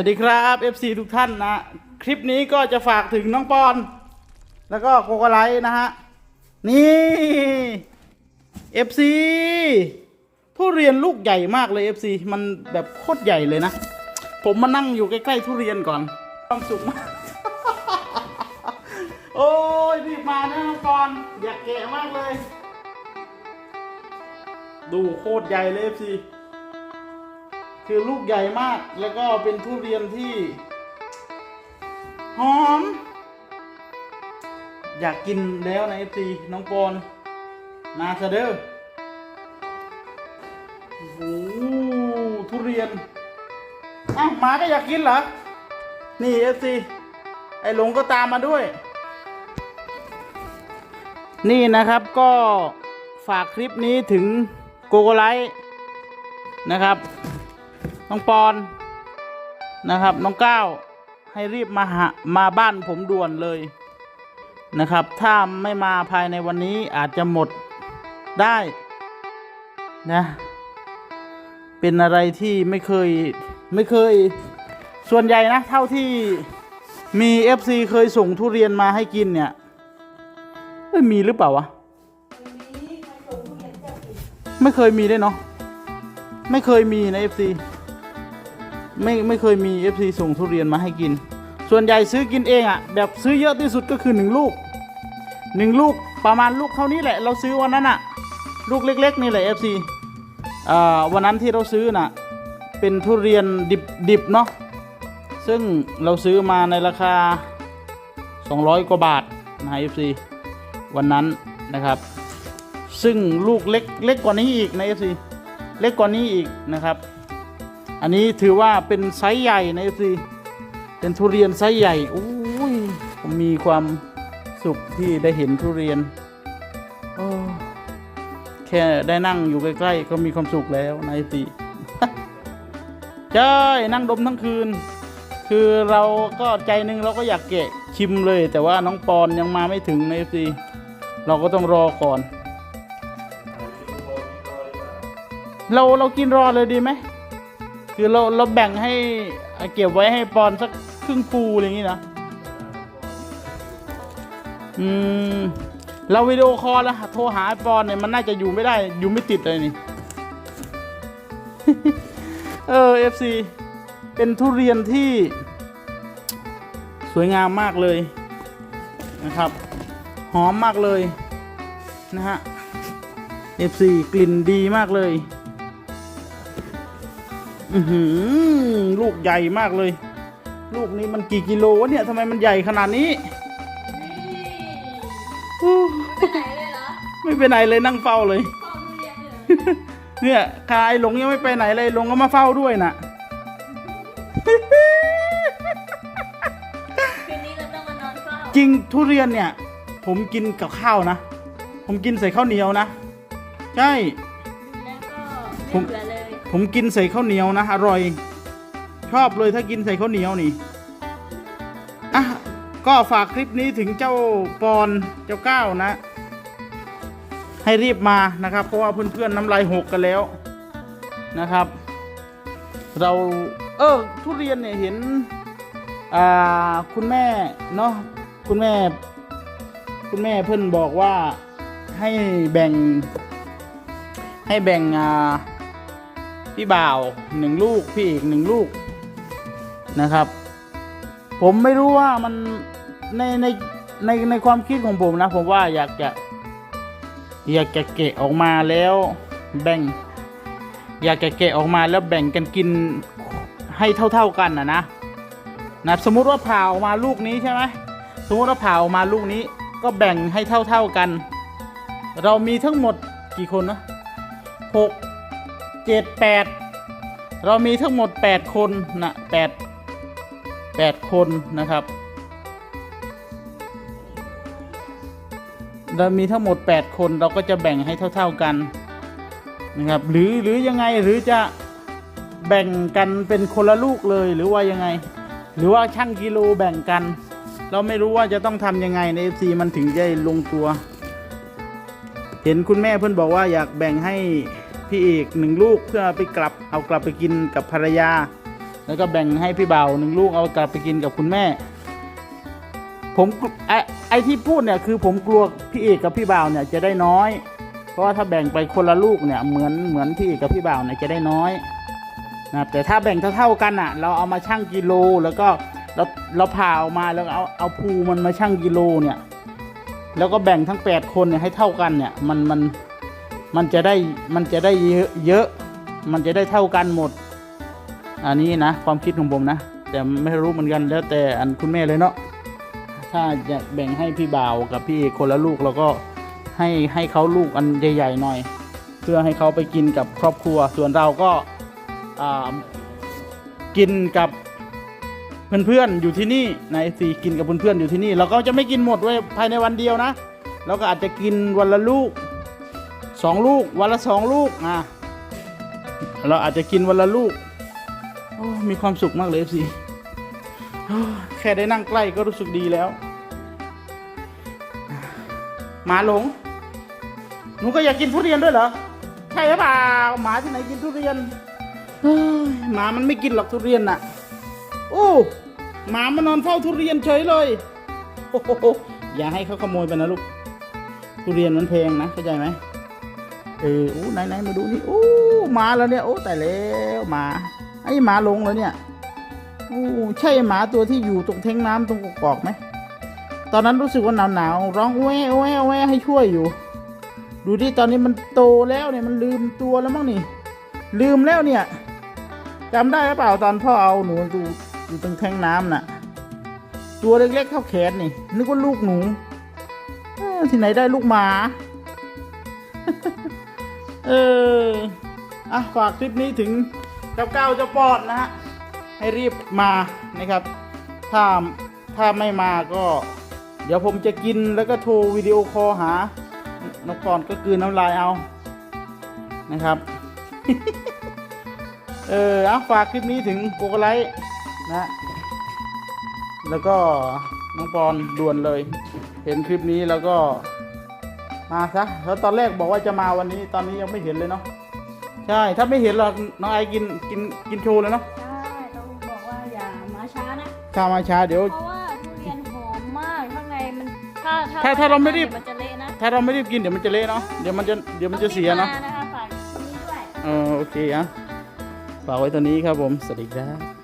วัสดีครับ FC ทุกท่านนะ คลิปนี้ก็จะฝากถึงน้องปอน แล้วก็โกโกไลนะฮะ นี่ FC ทุเรียนลูกใหญ่มากเลย FC มันแบบโคตรใหญ่เลยนะ ผมมานั่งอยู่ใกล้ ๆ ทุเรียนก่อนความสุขมาก โอ้ยรีบมานะน้องปอน อยากแกะมากเลย ดูโคตรใหญ่เลย FC คือลูกใหญ่มากแล้วก็เป็นทุเรียนที่ หอม อยากกินแล้วนะ FC น้องปอนมาซะเด้อโอ้โหทุเรียนอ้าวหมาก็อยากกินเหรอ นี่ FC ไอ้หลงก็ตามมาด้วย นี่นะครับก็ฝากคลิปนี้ถึงโกโกไลท์นะครับ น้องปอนนะครับ น้องก้าวให้รีบมาหามาบ้านผมด่วนเลยนะครับ ถ้าไม่มาภายในวันนี้อาจจะหมดได้นะเป็นอะไรที่ไม่เคยไม่เคยส่วนใหญ่นะ เท่าที่มี FC เคยส่งทุเรียนมาให้กินเนี่ยเอ้ยมีหรือเปล่าวะ ไม่เคยมีด้วยเนาะไม่เคยมีนะ FC ไม่ไม่เคยมี FC ส่งทุเรียนมาให้กิน ส่วนใหญ่ซื้อกินเองอะ่ะ แบบซื้อเยอะที่สุดก็คือหนึ่งลูกหนึ่งลูกประมาณลูกเท่านี้แหละ เราซื้อวันนั้นอะ่ะ ลูกเล็ก ๆ นี่แหละ FC อ่าวันนั้นที่เราซื้อน่ะ เป็นทุเรียนดิบดิบเนาะซึ่งเราซื้อมาในราคา 200 กว่าบาทนะ FC วันนั้นนะครับ ซึ่งลูกเล็กเล็กกว่านี้อีกนะ FC เล็กกว่านี้อีกนะครับ อันนี้ถือว่าเป็นไซส์ใหญ่นะ FC เป็นทุเรียนไซส์ใหญ่โอ้ยผมมีความสุขที่ได้เห็นทุเรียนโอ้แค่ได้นั่งอยู่ใกล้ๆก็มีความสุขแล้วนะ FC ใช่นั่งดมทั้งคืน คือเราก็ใจหนึ่งเราก็อยากแกะชิมเลย แต่ว่าน้องปอนยังมาไม่ถึงนะ FC เราก็ต้องรอก่อน เราเรากินรอเลยดีไหม คือเราเราแบ่งให้เก็บไว้ให้ปอนสักครึ่งปูอะไรอย่างนี้นะอืมเราวิดีโอคอลแล้วโทรหาปอนเนี่ยมันน่าจะอยู่ไม่ได้ อยู่ไม่ติดเลยนี่ เออเอฟซีเป็นทุเรียนที่สวยงามมากเลยนะครับ หอมมากเลยนะฮะ FC กลิ่นดีมากเลย ลูกใหญ่มากเลย ลูกนี้มันกี่กิโลวะเนี่ยทำไมมันใหญ่ขนาดนี้อู้ไปไหนเลยเหรอไม่ไปไหนเลยนั่งเฝ้าเลยเฝ้าทุเรียนเลยเหรอเนี่ยคายหลงยังไม่ไปไหนเลยหลงก็มาเฝ้าด้วยน่ะคืนนี้เราต้องมานอนเฝ้าจริงทุเรียนเนี่ย ผมกินกับข้าวนะ ผมกินใส่ข้าวเหนียวนะ ใช่แล้วก็ผมไม่เบื่อเลย ผมกินใส่ข้าวเหนียวนะอร่อย ชอบเลยถ้ากินใส่ข้าวเหนียวนี่อะก็ฝากคลิปนี้ถึงเจ้าปอนเจ้าก้าวนะ ให้รีบมานะครับ เพราะว่าเพื่อนๆน้ำลายหกกันแล้วนะครับ เราเออทุเรียนเนี่ยเห็นอ่าคุณแม่เนาะคุณแม่ คุณแม่เพื่อนบอกว่าให้แบ่ง ให้แบ่งอ่า พี่บ่าวหนึ่งลูก พี่เอกหนึ่งลูกนะครับ ผมไม่รู้ว่ามันในในในในความคิดของผมนะ ผมว่าอยากจะอยากจะเกะออกมาแล้วแบ่ง อยากจะเกะออกมาแล้วแบ่งกันกินให้เท่า ๆกันนะนะนะสมมุติว่าผ่าออกมาลูกนี้ใช่ไหมสมมติว่าผ่าออกมาลูกนี้ ก็แบ่งให้เท่า ๆกัน เรามีทั้งหมดกี่คนนะหก เจ็ดแปดเรามีทั้งหมดแปดคนนะแปดแปดคนนะครับ เรามีทั้งหมดแปดคนเราก็จะแบ่งให้เท่า ๆกันนะครับหรือหรือยังไงหรือจะแบ่งกันเป็นคนละลูกเลยหรือว่ายังไง หรือว่าช่างกิโลแบ่งกัน เราไม่รู้ว่าจะต้องทำยังไงใน FC มันถึงจะลงตัว เห็นคุณแม่เพื่อนบอกว่าอยากแบ่งให้ พี่เอกหนึ่งลูกเพื่อไปกลับเอากลับไปกินกับภรรยา แล้วก็แบ่งให้พี่เบาหนึ่งลูกเอากลับไปกินกับคุณแม่ ผมไอไอที่พูดเนี่ยคือผมกลัวพี่เอกกับพี่เบาเนี่ยจะได้น้อย เพราะว่าถ้าแบ่งไปคนละลูกเนี่ยเหมือนเหมือนพี่เอกกับพี่เบาเนี่ยจะได้น้อยนะแต่ถ้าแบ่งเท่าๆกันอะ เราเอามาชั่งกิโลแล้วก็เราเราผ่าออกมาแล้วเอาเอาภูมันมาชั่งกิโลเนี่ย แล้วก็แบ่งทั้งแปดคนเนี่ยให้เท่ากันเนี่ยมันมัน มันจะได้มันจะได้เยอะเยอะ มันจะได้เท่ากันหมด อันนี้นะความคิดของผมนะ แต่ไม่รู้เหมือนกันแล้วแต่อันคุณแม่เลยเนาะถ้าจะแบ่งให้พี่บ่าวกับพี่คนละลูกเราก็ให้ให้เขาลูกอันใหญ่ๆหน่อย เพื่อให้เขาไปกินกับครอบครัว ส่วนเราก็กินกับเพื่อนๆอยู่ที่นี่ในสี่กินกับเพื่อนๆอยู่ที่นี่เราก็จะไม่กินหมดไว้ภายในวันเดียวนะเราก็อาจจะกินวันละลูก สองลูกวันละสองลูกอะเราอาจจะกินวันละลูกโอ้มีความสุขมากเลยสิแค่ได้นั่งใกล้ก็รู้สึกดีแล้วหมาหลงหนูก็อยากกินทุเรียนด้วยเหรอใช่หรือเปล่าหมาที่ไหนกินทุเรียนหมามันไม่กินหรอกทุเรียนน่ะโอ้หมามันนอนเฝ้าทุเรียนเฉยเลยโอ้โหอย่าให้เขาขโมยไปนะลูกทุเรียนมันแพงนะเข้าใจไหม เออโอ้ไหนไหนมาดูนี่โอ้มาแล้วเนี่ยโอ้แต่แล้วหมาไอ้หมาลงแล้วเนี่ยโอ้ใช่หมาตัวที่อยู่ตรงเทงน้ำตรงกอกไหมตอนนั้นรู้สึกว่าหนาวหนาวๆร้องแวะแวะแวะให้ช่วยอยู่ ดูดิตอนนี้มันโตแล้วเนี่ยมันลืมตัวแล้วมั้งนี่ ลืมแล้วเนี่ยจำได้หรือเปล่าตอนพ่อเอาหนูดูอยู่ตรงแทงน้ำน่ะ ตัวเล็กๆเท่าแขนนี่ นึกว่าลูกหนูที่ไหนได้ลูกหมา เอออะฝากคลิปนี้ถึงเจ้าเก้าเจ้าปอดนะฮะให้รีบมานะครับ ถ้าถ้าไม่มาก็ เดี๋ยวผมจะกินแล้วก็โทรวิดีโอคอลหาน้องปอนก็กลืนน้ำลายเอานะครับ เออเอาฝากคลิปนี้ถึงโกกไลท์นะ แล้วก็น้องปอนด่วนเลย เห็นคลิปนี้แล้วก็ มาซะแล้วตอนแรกบอกว่าจะมาวันนี้ตอนนี้ยังไม่เห็นเลยเนาะใช่ถ้าไม่เห็นหรอกน้องไอกินกินกินโชว์เลยเนาะใช่ต้องบอกว่าอย่ามาช้านะถ้ามาช้าเดี๋ยว เพราะว่าทุเรียนหอมมากข้างในมันถ้าถ้าถ้าเราไม่รีบมันจะเละนะถ้าเราไม่รีบกินเดี๋ยวมันจะเละเนาะเดี๋ยวมันจะเดี๋ยวมันจะเสียเนาะต้องรีบมานะคะฝากนี้ด้วยเออโอเคอะฝากไว้ตัวนี้ครับผมสวัสดีครับ